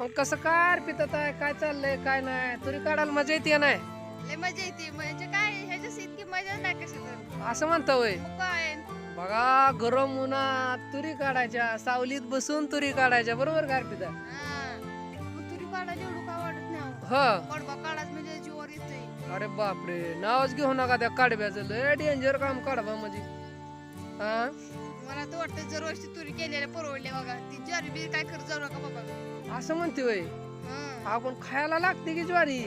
मग कसं काय अर्पितात आहे? काय चाललंय? काय नाही? तुरी काढायला मजा येते नाही? लय मजा येते. म्हणजे काय ह्याच्यास इतकी मजा नाही असं म्हणता वय मग काय? बघा गरम उन्हात तुरी काढायच्या सावलीत बसून तुरी काढायच्या. बरोबर का अर्पिता हा. मग तुरी काढायला एवढं काय वाटत नाही ह. कडबा काढाच म्हणजे जीवर येतोय अरे बापरे. नावच घेऊ नका त्या काढब्याचं लय डेंजर काम काढबा म्हणजे हा? मला तर वाटतं जर वर्षी तुरी केलेल्या परवडले बघा. ती ज्वारी बी काय करत जाऊ नका बाबा. असं म्हणते वय हा. आपण खायला लागते की ज्वारी?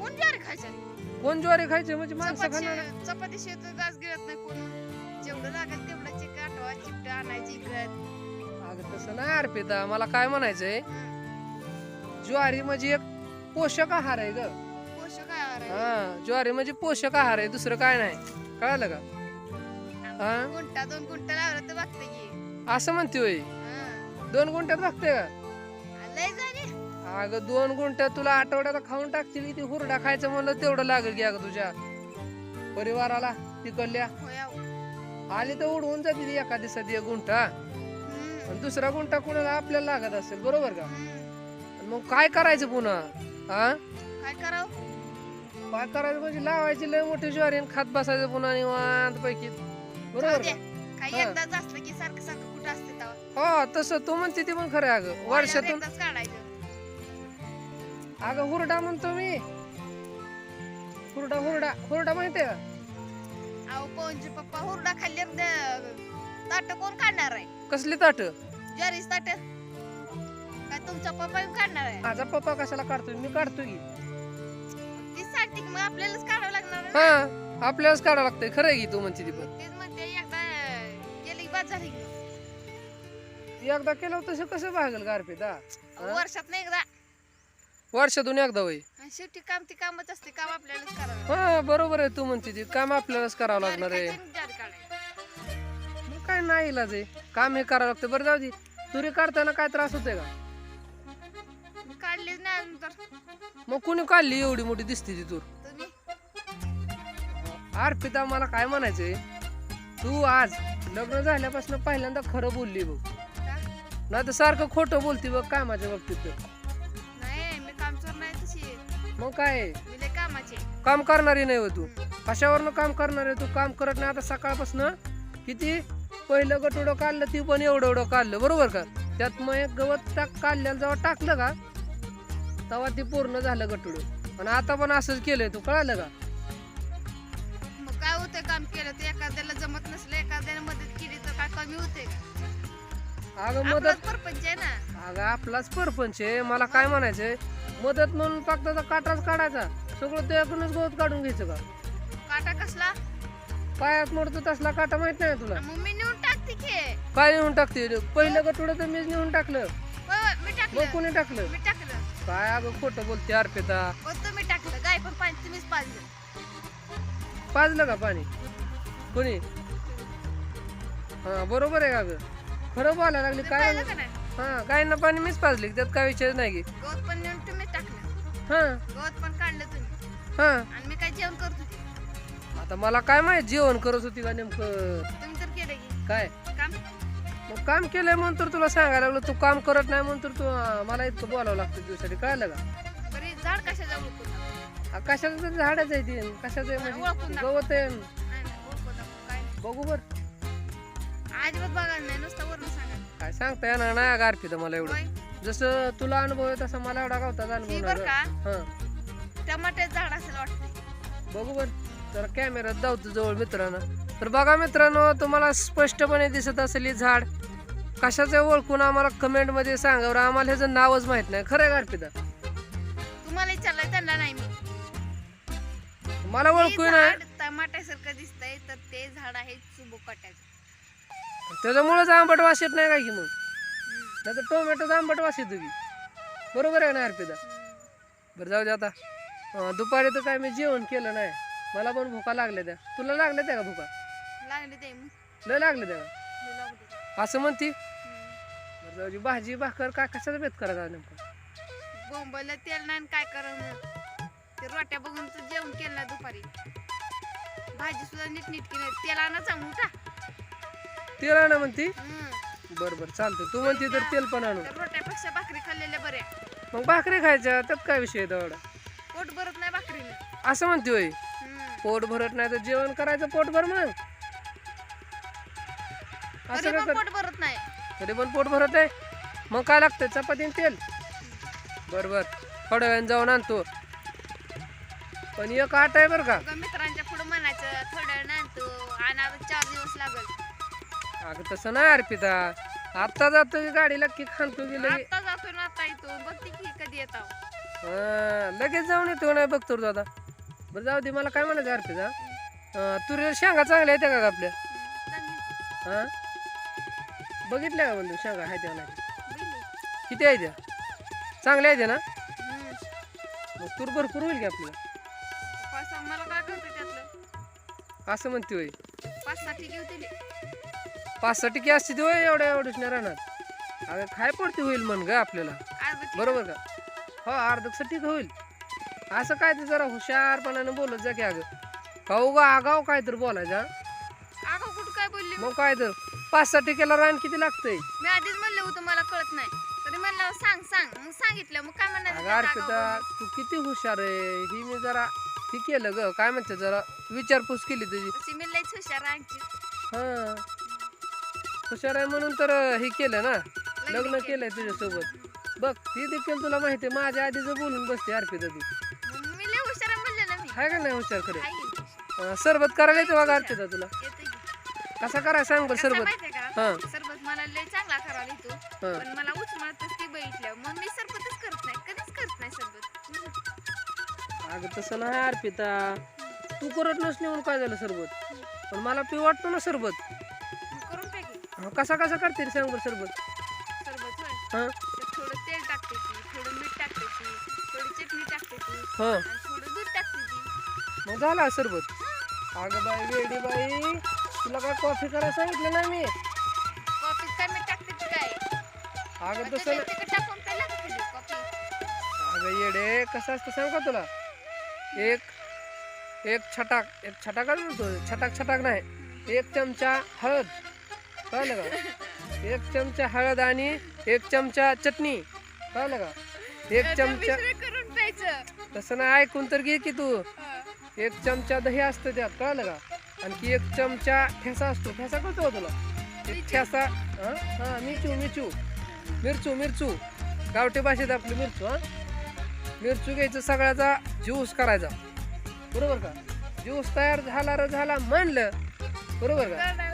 कोण ज्वारी खायचं? कोण ज्वारी खायची? म्हणजे माणसं खाणार. चपाती शेत घास गिळत नाही कोण. जेवढं लागेल तेवढं चिक आठवा चिपट आणायची इकडं अगं तसं नाही अर्पिता मला काय म्हणायचंय? ज्वारी म्हणजे एक पोषक आहार आहे ग. पोषक आहार आहे. हा ज्वारी म्हणजे पोषक आहार आहे. दुसरं काय नाही. कळालं का? हा? गुंटा दोन गुंटा लावलं तर बघते की. असं म्हणते हा. दोन गुंठ्यात बघते का? अगं दोन गुंठ्यात तुला आठवड्याला खाऊन टाकतील ती हुरडा खायचं म्हणलं तेवढं लागेल की अगं तुझ्या परिवाराला तिकडल्या होय. आली तर उडवून जाते ती एका दिवसात एक गुंठा हम्म. आणि दुसरा गुंठा कुणाला आपल्याला लागत असेल बरोबर का हम्म. आणि मग काय करायचं पुन्हा हा काय करावं काय करायचं म्हणजे लावायची लय मोठी ज्वारी आणि खात बसायचं पुन्हा निवांत पैकी बरोबर द्या. का काही हा. एकदाच असलं की सारखं सारखं कुठं असते तेव्हा हो तसं तू म्हणते ते पण खरं आहे अगं वर्षातून एकदाच अगं हुरडा म्हणतो मी. हुरडा हुरडा हुरडा माहितीये का? अहो कोणचे पप्पा हुरडा खाल्ले ताट कोण काढणार आहे? कसली ताट? ज्वारीच ताट. काय तुमचा पप्पा येऊन काढणार आहे? माझा पप्पा कशाला काढतोय? मी काढतो की. ती सांगते की मग आपल्यालाच काढावं लागणार आहे ना. हा आपल्यालाच काढावं लागतंय. खरं आहे की तू म्हणते ती पण. तेच म्हणते एकदा गेली की बाद झाली की एकदा केलं तसं कसं भागल गारपीता हा? वर्षात नाही एकदा. वर्षातून एकदा होई आणि शेवटी काम ती कामच असते काम आपल्यालाच करावं हा बरोबर आहे तू म्हणते ती. काम आपल्यालाच करावं लागणार आहे. काढायची. मग काय नाही इलाज आहे. काम हे करावं लागतं. बरं जाऊ दे. तुरी काढताना काय त्रास होतोय का? मी काढलीच नाही अजून तर. मग कुणी काढली एवढी मोठी दिसते ती तूर? तुम्ही? अर्पिता मला काय म्हणायचंय? तू आज लग्न झाल्यापासून पहिल्यांदा खरं बोलली बघ. का? नाही तर सारखं खोटं बोलती बघ काय माझ्या बाबतीत. तर. मग काय? आहे? मी लय कामाची. आहे. काम करणारी नाही हो तू. कशावरनं काम करणार आहे तू? काम करत नाही आता सकाळपासून किती? पहिलं गटोडं काढलं ती पण एवढं एवढं काढलं. बरोबर का? त्यात मग एक गवत टाक काढल्याला जेव्हा टाकलं का तेव्हा ती पूर्ण झालं गटोडं. आणि आता पण असंच केलंय तू. कळालं का? मग काय होतंय काम केलं तर एखाद्याला जमत नसलं एखाद्याला मदत केली तर काय कमी होते का? अगं आपलाच मदत परपंच आहे ना. अगं आपलाच परपंच आहे. मला काय म्हणायचंय? मदत म्हणून फक्त काटाच काढायचा. सगळं त्याकडूनच गवत काढून घ्यायचं का? काटा कसला? पायात मोडतो तसला काटा माहीत नाही तुला. मग मी नेऊन टाकते की. काय नेऊन टाकते? पहिलं गटोडं तर मीच नेऊन टाकलं. होय, मी मग टाकलं कोणी टाकलं? मी टाकलं. काय अगं खोटं बोलते अर्पिता. हो तुम्ही टाकलं. गाय पण पाणी तुम्हीच पाजलं. पाजलं का पाणी? कोणी? हा बरोबर आहे का ग? खरं बोलायला लागली तुम्ही काय पाहिलं का नाही? हा गायनं पाणी मीच पाजले त्यात काय विषय नाही की. गवत पण नेऊन टाकलं हा. गवत पण काढलं तुम्ही. हा. आणि मी काय जेवण करत होते? आता मला काय माहीत जेवण करत होती का नेमकं? तुम्ही तर केलं की. काय? काम? मग काम केलंय म्हणून तर तुला सांगायला लागलो तू काम करत नाही म्हणून तर तू अं, मला इतकं बोलावं लागतं तुझ्यासाठी कळलं का? बरी झाड कशा ओळखून आ, कशाचं तर झाडच आहे ते कशाचं आहे ओळखून म्हणजे? दाखव. गवत आहे. नाही नाही ओळखून दाखव, काय नाही. बघू बर. अजिबात बघायला नाही नुसतं वरून सांगा. काय सांगता येणार नाही गारफी मला एवढं. होय? जसं तुला अनुभव आहे तसा मला एवढा अनुभव ही नाही बर. का? हा. टमाट्याचं झाड असेल वाटते. बघू बर. जरा कॅमेऱ्यात जाऊ जवळ मित्रांनो. तर बघा मित्रांनो तुम्हाला स्पष्टपणे दिसत असेल ही झाड. कशाचं ओळखून आम्हाला कमेंटमध्ये सांगा बरं. आम्हाला ह्याचं नावच माहीत नाही. खरं आहे गारपिता तुम्हाला विचारलंय त्यांना नाही मी. मला ओळखू ना. झाड टमाट्यासारखं दिसतंय तर ते झाड आहे चुबुकाट्याचं त्याच्यामुळेच आंबट वास येत नाही काय की मग? नाही तर टोमॅटोचा आंबट वास येतो की. बरोबर आहे ना अर्पिता? बरं जाऊ दे आता. दुपारी तर काय मी जेवण केलं नाही. मला पण भुका लागल्या त्या. तुला लागल्या त्या का भुका? ते. लय त्या लागले ते. असं म्हणती. बरं जाऊ दे, भाजी भाकर काय कशाचा बेत करायचा नेमकं? बोंबलं तेल नाही काय करून ते रोट्या बघून तर जेवण केलं नाही दुपारी. भाजी सुद्धा नीट नीट केली तेलानं चांगू का? तिला ना म्हणती. बर बर चालतंय. तू म्हणते तर तेल पण आणू. तर रोट्यापेक्षा भाकरी खाल्लेल्या बऱ्या मग भाकरी खायच्या त्यात काय विषय तेवढा? पोट भरत नाही भाकरीने असं म्हणते होय. हम्म. पोट भरत नाही तर जेवण करायचं पोट भर मग. असं तरी का पण कर पोट भरत नाही. तरी पण पोट भरत आहे. मग काय लागतंय? चपाती आणि तेल? बर बर. थोड्या वेळाने जाऊन आणतो. पण एक आठ आहे बरं का? मित्रांच्या अगं तसं नाही अर्पिता. आत्ता जातो की गाडीला की खांतो की लगे. आता जातो ना आता येतो बघते की कधी येतो. हा, लगेच जाऊन येतो नाही बघतो रे दादा. बरं जाऊ दे मला काय म्हणायचं अर्पिता? अं, तुरीला शेंगा चांगल्या आहेत का आपल्या? हा? बघितल्या का म्हणतो शेंगा आहेत त्या नाही? किती आहे त्या चांगल्या आहेत ना? मग तूर भरपूर होईल की आपल्याला? मला काय कळतं त्यातलं? असं म्हणते होय पाच साठी घेऊ पाच सहा टिकी असते ती एवढ्या एवढ्याच नाही राहणार अगं खाय पडते होईल म्हण ग आपल्याला. बरोबर का? हो अर्धक ठीक होईल? असं काय ते जरा हुशारपणाने बोलत जा की अगं. काऊ गा आगाव काय तर बोलायचं? अगं कुठं काय बोलली? मग? काय तर पाच सहा टिकेला रान किती लागतंय? मी आधीच म्हणले होतं मला कळत नाही. तरी म्हणलं सांग सांग. मग सांगितलं मग काय अगं अर्पिता. तू किती हुशार आहे. ही मी जरा ही केलं ग. काय म्हणते जरा विचारपूस केली तुझी. मी हुशार आणखी. हा. हुशार आहे म्हणून तर हे केलं ना. लग्न केलं. केलंय तुझ्यासोबत. बघ ती देखील तुला माहिती आहे माझ्या आधीच बोलून बसते अर्पिता ती मी हुशार आहे म्हणले ना मी. आहे का नाही हुशार खरे. अं, सरबत करायला येते बघा अर्पिता तुला की. कसा करायला सांग बरं कसं सरबत? माहितीये का? हा. सरबत मला लय चांगला करायला येतो. हा. पण मला उचमळतच ते बघितलं मग मी सरबतच करत नाही. कधीच करत नाही सरबत. अगं तसं नाही अर्पिता. तू करत नसली म्हणून काय झालं सरबत? पण मला पी वाटतो ना सरबत. हा, कसा कसा करते रे सांग बरं सरबत? सरबत होय. हा? त्यात थोडं तेल टाकते ती थोडं मीठ टाकते ती थोडी चटणी टाकते ती हा. आणि थोडं दूध टाकते ती. मग झाला सरबत. अगं बाई वेडी बाई. तुला काय कॉफी करायला सांगितलं ना मी? कॉफीत काय मीठ टाकते ती काय? अगं तसं नाही. टाकून? कॉफी अगं येडे कसं असतं सांग का तुला? एक एक छटाक एक छटाकच म्हणतो छटाक छटाक नाही. एक चमचा हळद. कळलं का? एक चमचा हळद आणि एक चमचा चटणी. कळलं का? एक चमचा मिश्रण करून प्यायचं. तसं नाही ऐकून तर घे की तू. एक चमचा दही असतं त्यात कळलं का? आणखी एक चमचा ठेसा असतो. ठेसा कळतो तुला? एक ठेसा हा? हा मिरचू मिरचू. मिरचू मिरचू. गावठी भाषेत आपली मिरचू हा? मिरचू घ्यायचं सगळ्याचा ज्यूस करायचा. बरोबर का? ज्यूस तयार झाला र झाला म्हणलं. बरोबर का.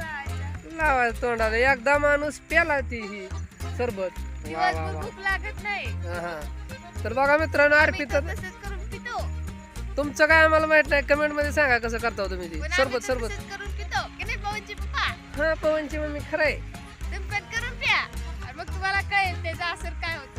लावायचं तोंडाला एकदा माणूस प्याला ती ही सरबत. वा वा दिवसभर वा भूक लागत नाही. हा तर बघा मित्रांनो तर तसंच करून पितो. तुमचं काय आम्हाला माहीत नाही कमेंटमध्ये सांगा कसं करता हो तुम्ही पण ते आम्ही सरबत तर सरबत. तसंच करून पितो. की नाही पवनची पप्पा? हा पवनची मम्मी खरंय तुम्ही पण करून प्या. आणि मग तुम्हाला कळेल त्याचा असर काय होतो.